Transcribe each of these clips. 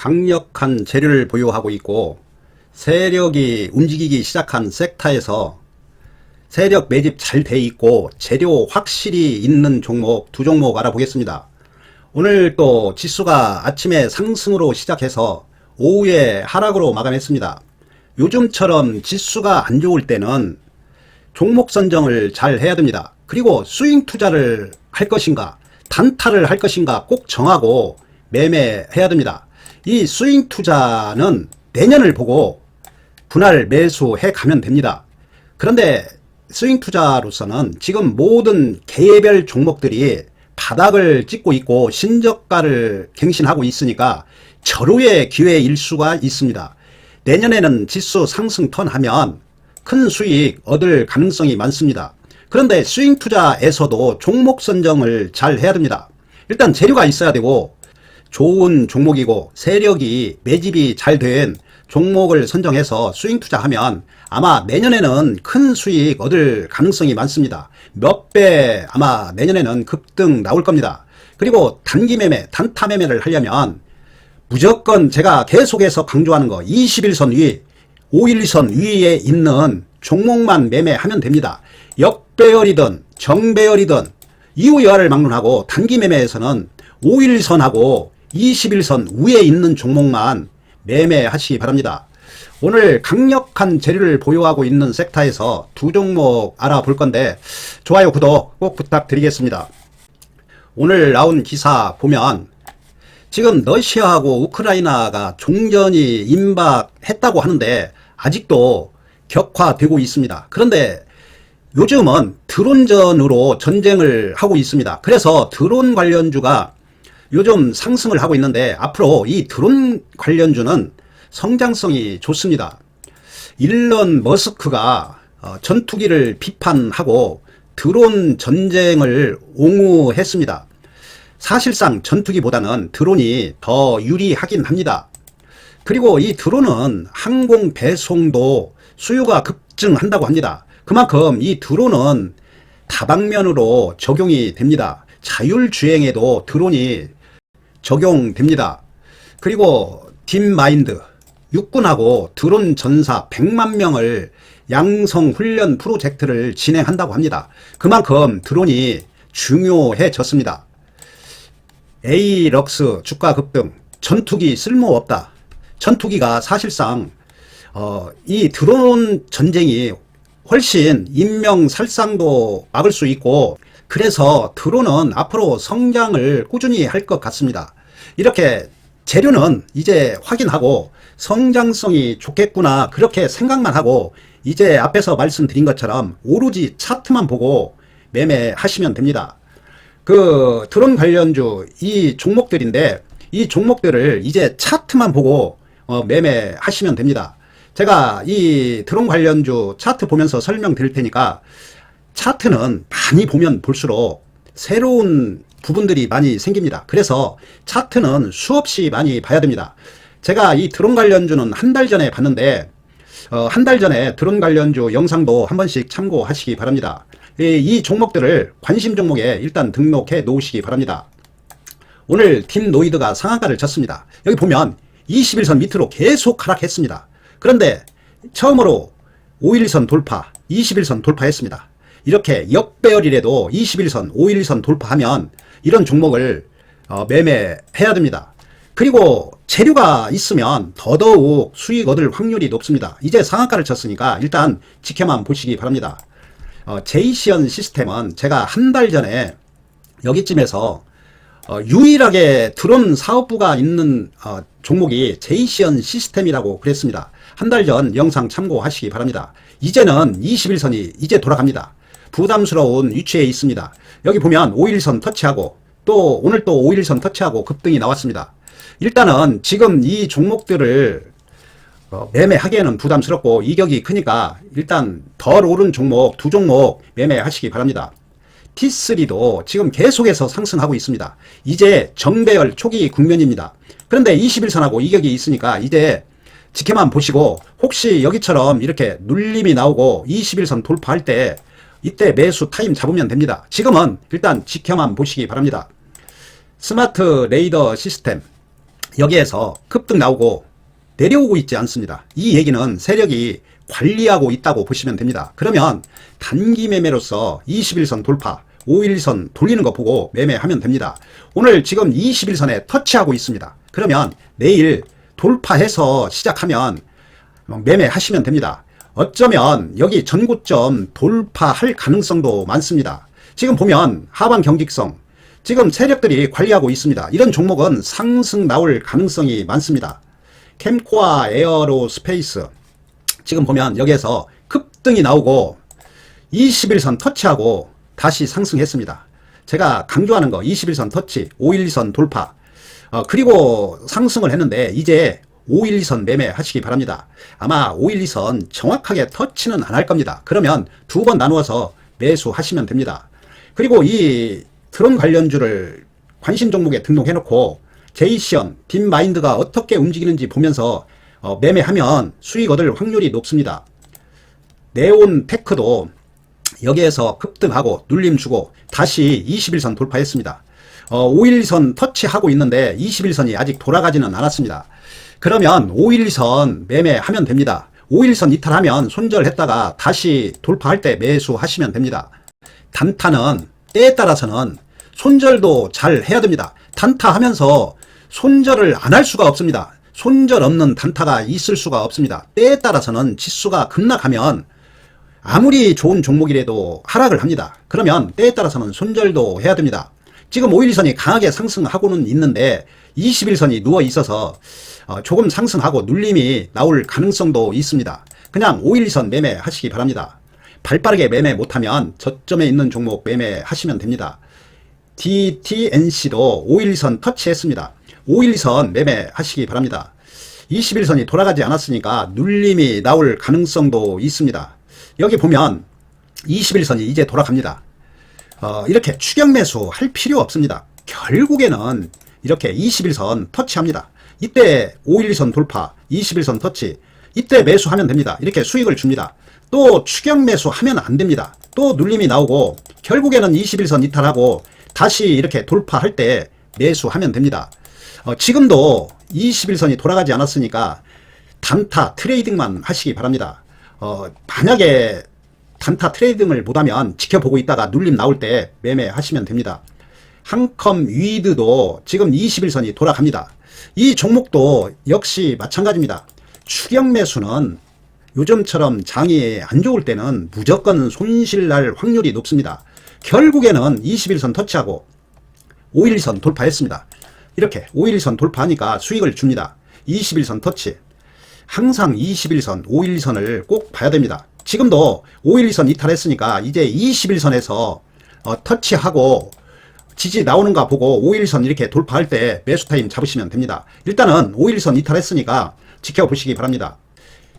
강력한 재료를 보유하고 있고 세력이 움직이기 시작한 섹타에서 세력 매집 잘 돼 있고 재료 확실히 있는 종목 두 종목 알아보겠습니다. 오늘 또 지수가 아침에 상승으로 시작해서 오후에 하락으로 마감했습니다. 요즘처럼 지수가 안 좋을 때는 종목 선정을 잘 해야 됩니다. 그리고 스윙 투자를 할 것인가, 단타를 할 것인가 꼭 정하고 매매해야 됩니다. 이 스윙 투자는 내년을 보고 분할 매수해 가면 됩니다. 그런데 스윙 투자로서는 지금 모든 개별 종목들이 바닥을 찍고 있고 신저가를 갱신하고 있으니까 절호의 기회일 수가 있습니다. 내년에는 지수 상승 턴하면 큰 수익 얻을 가능성이 많습니다. 그런데 스윙 투자에서도 종목 선정을 잘 해야 됩니다. 일단 재료가 있어야 되고 좋은 종목이고 세력이 매집이 잘 된 종목을 선정해서 스윙 투자하면 아마 내년에는 큰 수익 얻을 가능성이 많습니다. 몇 배 아마 내년에는 급등 나올 겁니다. 그리고 단기 매매, 단타 매매를 하려면 무조건 제가 계속해서 강조하는 거 21선 위, 5일선 위에 있는 종목만 매매하면 됩니다. 역배열이든 정배열이든 이후 여하를 막론하고 단기 매매에서는 5일선하고 21선 위에 있는 종목만 매매하시기 바랍니다. 오늘 강력한 재료를 보유하고 있는 섹터에서 두 종목 알아볼 건데 좋아요 구독 꼭 부탁드리겠습니다. 오늘 나온 기사 보면 지금 러시아하고 우크라이나가 종전이 임박했다고 하는데 아직도 격화되고 있습니다. 그런데 요즘은 드론전으로 전쟁을 하고 있습니다. 그래서 드론 관련주가 요즘 상승을 하고 있는데 앞으로 이 드론 관련주는 성장성이 좋습니다. 일론 머스크가 어, 전투기를 비판하고 드론 전쟁을 옹호했습니다. 사실상 전투기보다는 드론이 더 유리하긴 합니다. 그리고 이 드론은 항공 배송도 수요가 급증한다고 합니다. 그만큼 이 드론은 다방면으로 적용이 됩니다. 자율주행에도 드론이 적용됩니다. 그리고 딥마인드 육군하고 드론 전사 100만 명을 양성 훈련 프로젝트를 진행한다고 합니다. 그만큼 드론이 중요해졌습니다. 에이럭스 주가 급등, 전투기 쓸모없다. 전투기가 사실상 어, 이 드론 전쟁이 훨씬 인명 살상도 막을 수 있고 그래서 드론은 앞으로 성장을 꾸준히 할 것 같습니다. 이렇게 재료는 이제 확인하고 성장성이 좋겠구나 그렇게 생각만 하고 이제 앞에서 말씀드린 것처럼 오로지 차트만 보고 매매하시면 됩니다. 그 드론 관련주 이 종목들인데 이 종목들을 이제 차트만 보고 어, 매매하시면 됩니다. 제가 이 드론 관련주 차트 보면서 설명드릴 테니까 차트는 많이 보면 볼수록 새로운 부분들이 많이 생깁니다. 그래서 차트는 수없이 많이 봐야 됩니다. 제가 이 드론 관련주는 한 달 전에 봤는데 어, 한 달 전에 드론 관련주 영상도 한 번씩 참고하시기 바랍니다. 이, 이 종목들을 관심 종목에 일단 등록해 놓으시기 바랍니다. 오늘 팀 노이드가 상한가를 쳤습니다. 여기 보면 21선 밑으로 계속 하락했습니다. 그런데 처음으로 5일선 돌파, 21선 돌파했습니다. 이렇게 역배열이라도 21선, 5일선 돌파하면 이런 종목을 어, 매매해야 됩니다. 그리고 재료가 있으면 더더욱 수익 얻을 확률이 높습니다. 이제 상한가를 쳤으니까 일단 지켜만 보시기 바랍니다. 어, 제이시언 시스템은 제가 한 달 전에 여기쯤에서 어, 유일하게 드론 사업부가 있는 어, 종목이 제이시언 시스템이라고 그랬습니다. 한 달 전 영상 참고하시기 바랍니다. 이제는 21선이 이제 돌아갑니다. 부담스러운 위치에 있습니다. 여기 보면 5일선 터치하고 또 오늘 또 5일선 터치하고 급등이 나왔습니다. 일단은 지금 이 종목들을 어, 매매하기에는 부담스럽고 이격이 크니까 일단 덜 오른 종목 두 종목 매매하시기 바랍니다. T3도 지금 계속해서 상승하고 있습니다. 이제 정배열 초기 국면입니다. 그런데 21선하고 이격이 있으니까 이제 지켜만 보시고 혹시 여기처럼 이렇게 눌림이 나오고 21선 돌파할 때 이때 매수 타임 잡으면 됩니다. 지금은 일단 지켜만 보시기 바랍니다. 스마트 레이더 시스템 여기에서 급등 나오고 내려오고 있지 않습니다. 이 얘기는 세력이 관리하고 있다고 보시면 됩니다. 그러면 단기 매매로서 21선 돌파, 5일선 돌리는 거 보고 매매하면 됩니다. 오늘 지금 21선에 터치하고 있습니다. 그러면 내일 돌파해서 시작하면 매매하시면 됩니다. 어쩌면 여기 전고점 돌파할 가능성도 많습니다. 지금 보면 하방 경직성, 지금 세력들이 관리하고 있습니다. 이런 종목은 상승 나올 가능성이 많습니다. 캠코아 에어로 스페이스, 지금 보면 여기에서 급등이 나오고 21선 터치하고 다시 상승했습니다. 제가 강조하는 거 21선 터치, 512선 돌파, 어, 그리고 상승을 했는데 이제 512선 매매하시기 바랍니다. 아마 512선 정확하게 터치는 안 할 겁니다. 그러면 두 번 나누어서 매수하시면 됩니다. 그리고 이 드론 관련주를 관심 종목에 등록해놓고 제이시언, 딥마인드가 어떻게 움직이는지 보면서 어, 매매하면 수익 얻을 확률이 높습니다. 네온 테크도 여기에서 급등하고 눌림 주고 다시 21선 돌파했습니다. 어, 5일선 터치하고 있는데 21선이 아직 돌아가지는 않았습니다. 그러면 5일선 매매하면 됩니다. 5일선 이탈하면 손절했다가 다시 돌파할 때 매수하시면 됩니다. 단타는 때에 따라서는 손절도 잘 해야 됩니다. 단타 하면서 손절을 안 할 수가 없습니다. 손절 없는 단타가 있을 수가 없습니다. 때에 따라서는 지수가 급락하면 아무리 좋은 종목이라도 하락을 합니다. 그러면 때에 따라서는 손절도 해야 됩니다. 지금 5일선이 강하게 상승하고는 있는데 21선이 누워 있어서 어, 조금 상승하고 눌림이 나올 가능성도 있습니다. 그냥 5일선 매매 하시기 바랍니다. 발빠르게 매매 못하면 저점에 있는 종목 매매하시면 됩니다. DTNC도 5일선 터치했습니다. 5일선 매매하시기 바랍니다. 21선이 돌아가지 않았으니까 눌림이 나올 가능성도 있습니다. 여기 보면 21선이 이제 돌아갑니다. 어, 이렇게 추격 매수 할 필요 없습니다. 결국에는 이렇게 21선 터치합니다. 이때 5일선 돌파, 21선 터치, 이때 매수하면 됩니다. 이렇게 수익을 줍니다. 또 추격 매수하면 안 됩니다. 또 눌림이 나오고 결국에는 21선 이탈하고 다시 이렇게 돌파할 때 매수하면 됩니다. 어, 지금도 21선이 돌아가지 않았으니까 단타 트레이딩만 하시기 바랍니다. 어, 만약에 단타 트레이딩을 못하면 지켜보고 있다가 눌림 나올 때 매매하시면 됩니다. 한컴 위드도 지금 21선이 돌아갑니다. 이 종목도 역시 마찬가지입니다. 추격 매수는 요즘처럼 장이 안 좋을 때는 무조건 손실 날 확률이 높습니다. 결국에는 21선 터치하고 5일선 돌파했습니다. 이렇게 5일선 돌파하니까 수익을 줍니다. 21선 터치. 항상 21선, 5일선을 꼭 봐야 됩니다. 지금도 5일선 이탈했으니까 이제 21선에서 어, 터치하고 지지 나오는가 보고 5일선 이렇게 돌파할 때 매수 타임 잡으시면 됩니다. 일단은 5일선 이탈했으니까 지켜보시기 바랍니다.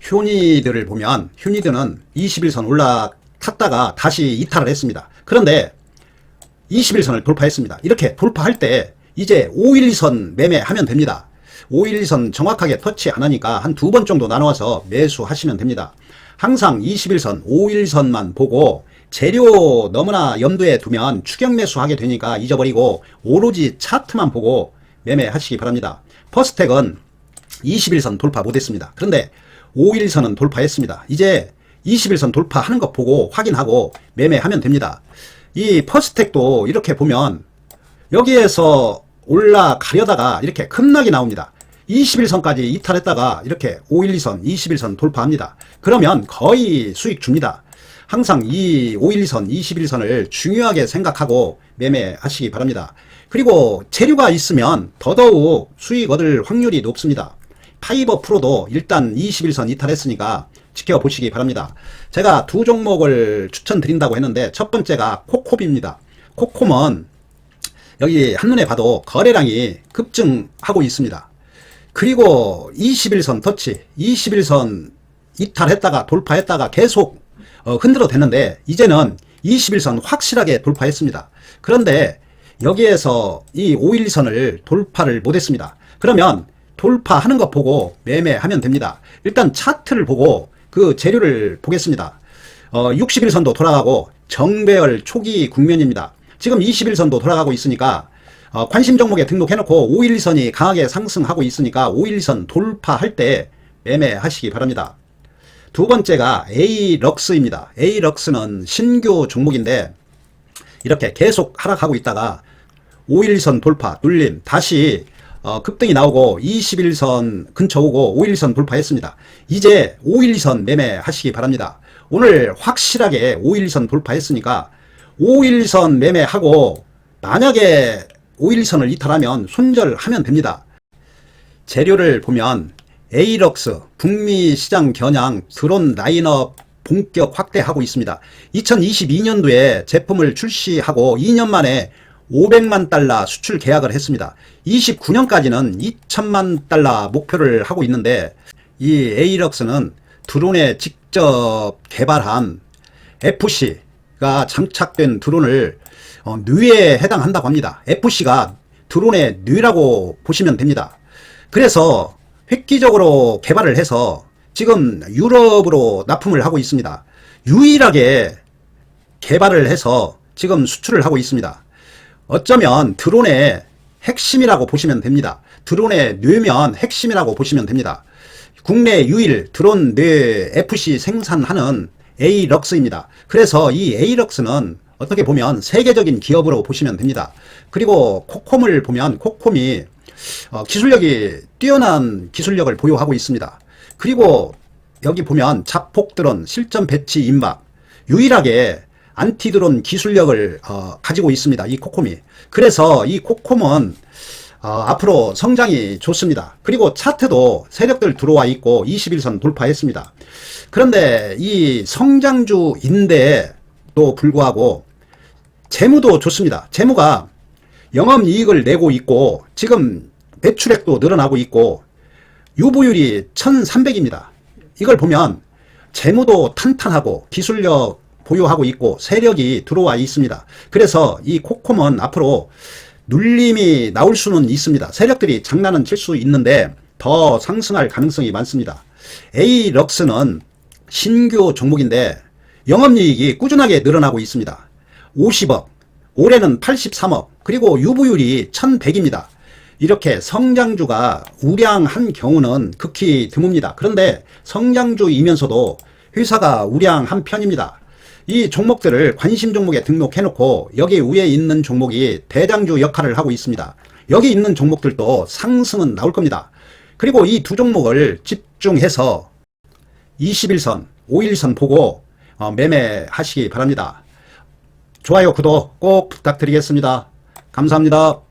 휴니들을 보면 휴니드는 21선 올라탔다가 다시 이탈을 했습니다. 그런데 21선을 돌파했습니다. 이렇게 돌파할 때 이제 5일선 매매하면 됩니다. 5일선 정확하게 터치 안 하니까 한 두 번 정도 나눠서 매수하시면 됩니다. 항상 21선, 5일선만 보고 재료 너무나 염두에 두면 추격 매수하게 되니까 잊어버리고 오로지 차트만 보고 매매하시기 바랍니다. 퍼스텍은 21선 돌파 못했습니다. 그런데 5일선은 돌파했습니다. 이제 21선 돌파하는 것 보고 확인하고 매매하면 됩니다. 이 퍼스텍도 이렇게 보면 여기에서 올라가려다가 이렇게 급락이 나옵니다. 21선까지 이탈했다가 이렇게 512선, 21선 돌파합니다. 그러면 거의 수익 줍니다. 항상 이 512선, 21선을 중요하게 생각하고 매매하시기 바랍니다. 그리고 재료가 있으면 더더욱 수익 얻을 확률이 높습니다. 파이버 프로도 일단 21선 이탈했으니까 지켜보시기 바랍니다. 제가 두 종목을 추천드린다고 했는데 첫 번째가 코코비입니다. 코콤은 여기 한눈에 봐도 거래량이 급증하고 있습니다. 그리고 21선 터치, 21선 이탈했다가 돌파했다가 계속 어, 흔들어 댔는데 이제는 21선 확실하게 돌파했습니다. 그런데 여기에서 이 5일선을 돌파를 못했습니다. 그러면 돌파하는 것 보고 매매하면 됩니다. 일단 차트를 보고 그 재료를 보겠습니다. 어, 60일선도 돌아가고 정배열 초기 국면입니다. 지금 21선도 돌아가고 있으니까 어, 관심 종목에 등록해놓고 5일선이 강하게 상승하고 있으니까 5일선 돌파할 때 매매하시기 바랍니다. 두 번째가 A럭스입니다. A럭스는 신규 종목인데 이렇게 계속 하락하고 있다가 5일선 돌파, 눌림, 다시 어, 급등이 나오고 21선 근처 오고 5일선 돌파했습니다. 이제 5일선 매매하시기 바랍니다. 오늘 확실하게 5일선 돌파했으니까 5일선 매매하고 만약에 5일선을 이탈하면 손절하면 됩니다. 재료를 보면 에이럭스, 북미 시장 겨냥 드론 라인업 본격 확대하고 있습니다. 2022년도에 제품을 출시하고 2년 만에 500만 달러 수출 계약을 했습니다. 29년까지는 2천만 달러 목표를 하고 있는데 이 에이럭스는 드론에 직접 개발한 FC가 장착된 드론을 어, 뇌에 해당한다고 합니다. FC가 드론의 뇌라고 보시면 됩니다. 그래서 획기적으로 개발을 해서 지금 유럽으로 납품을 하고 있습니다. 유일하게 개발을 해서 지금 수출을 하고 있습니다. 어쩌면 드론의 핵심이라고 보시면 됩니다. 드론의 뇌면 핵심이라고 보시면 됩니다. 국내 유일 드론 뇌 FC 생산하는 에이럭스입니다. 그래서 이 에이럭스는 어떻게 보면 세계적인 기업으로 보시면 됩니다. 그리고 코콤을 보면 코콤이 어, 기술력이 뛰어난 기술력을 보유하고 있습니다. 그리고 여기 보면 자폭 드론 실전 배치 임박 유일하게 안티 드론 기술력을 어, 가지고 있습니다. 이 코콤이. 그래서 이 코콤은 어, 앞으로 성장이 좋습니다. 그리고 차트도 세력들 들어와 있고 21선 돌파했습니다. 그런데 이 성장주인데 또 불구하고 재무도 좋습니다. 재무가 영업이익을 내고 있고 지금 매출액도 늘어나고 있고 유보율이 1300입니다. 이걸 보면 재무도 탄탄하고 기술력 보유하고 있고 세력이 들어와 있습니다. 그래서 이 코콤은 앞으로 눌림이 나올 수는 있습니다. 세력들이 장난은 칠 수 있는데 더 상승할 가능성이 많습니다. A럭스는 신규 종목인데 영업이익이 꾸준하게 늘어나고 있습니다. 50억, 올해는 83억, 그리고 유보율이 1100입니다. 이렇게 성장주가 우량한 경우는 극히 드뭅니다. 그런데 성장주이면서도 회사가 우량한 편입니다. 이 종목들을 관심 종목에 등록해놓고 여기 위에 있는 종목이 대장주 역할을 하고 있습니다. 여기 있는 종목들도 상승은 나올 겁니다. 그리고 이 두 종목을 집중해서 21선, 5일선 보고 어, 매매하시기 바랍니다. 좋아요, 구독 꼭 부탁드리겠습니다. 감사합니다.